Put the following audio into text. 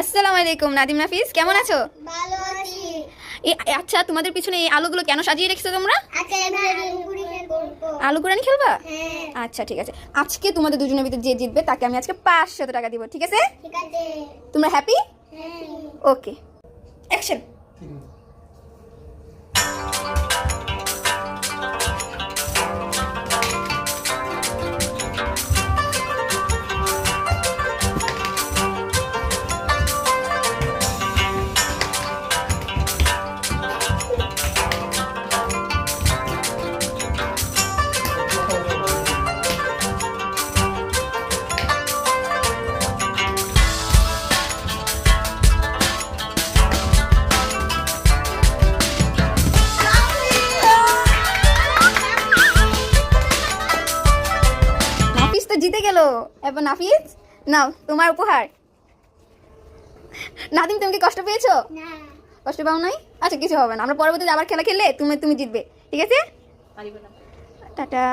আসসালামু আলাইকুম নাদিম নাফিস কেমন আছো? ভালো আছি। এই আচ্ছা তোমাদের পিছনে এই আলোগুলো কেন সাজিয়ে রেখেছো তোমরা? গল্প আলু কোরআন খেলবা? হ্যাঁ। আচ্ছা ঠিক আছে। আজকে তোমাদের দুজনের ভিতরে যে জিতবে তাকে আমি আজকে পাঁচশো টাকা দিব ঠিক আছে? ঠিক আছে। তোমরা হ্যাপি হ্যাঁ। ওকে অ্যাকশন জিতে গেল। এবার নাফিজ নাও তোমার উপহার। নাদিম তুমি কি কষ্ট পেয়েছ? না। কষ্ট পাও নাই? আচ্ছা কিছু হবে না। আমরা পরবর্তীতে আবার খেলা খেললে তুমি তুমি জিতবে। ঠিক আছে? টাটা।